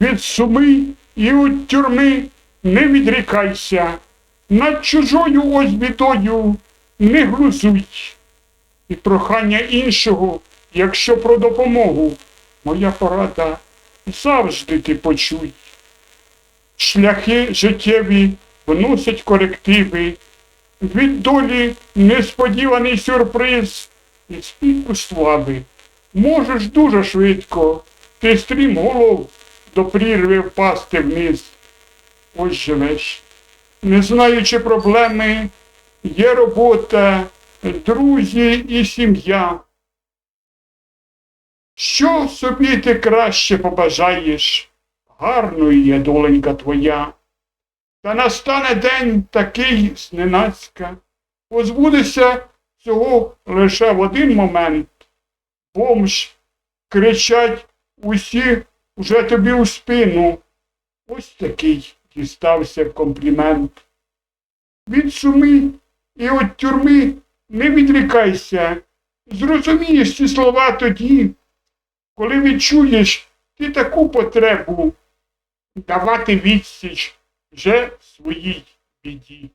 від суми і від тюрми не відрікайся, над чужою ось бідою не глузуй. І прохання іншого, якщо про допомогу, моя порада завжди ти почуй. Шляхи життєві вносять корективи, від долі несподіваний сюрприз і спільку слави. Можеш дуже швидко, ти стрім голов до прірви впасти вниз. Ось живеш. Не знаючи проблеми, є робота, друзі і сім'я. Що собі ти краще побажаєш? Гарною є доленька твоя. Та настане день такий зненацька. Позбудешся цього лише в один момент. Бомж кричать усі вже тобі у спину. Ось такий дістався комплімент. Від суми і від тюрми не відрікайся. Зрозумієш ці слова тоді, коли відчуєш ти таку потребу давати відсіч вже своїй біді.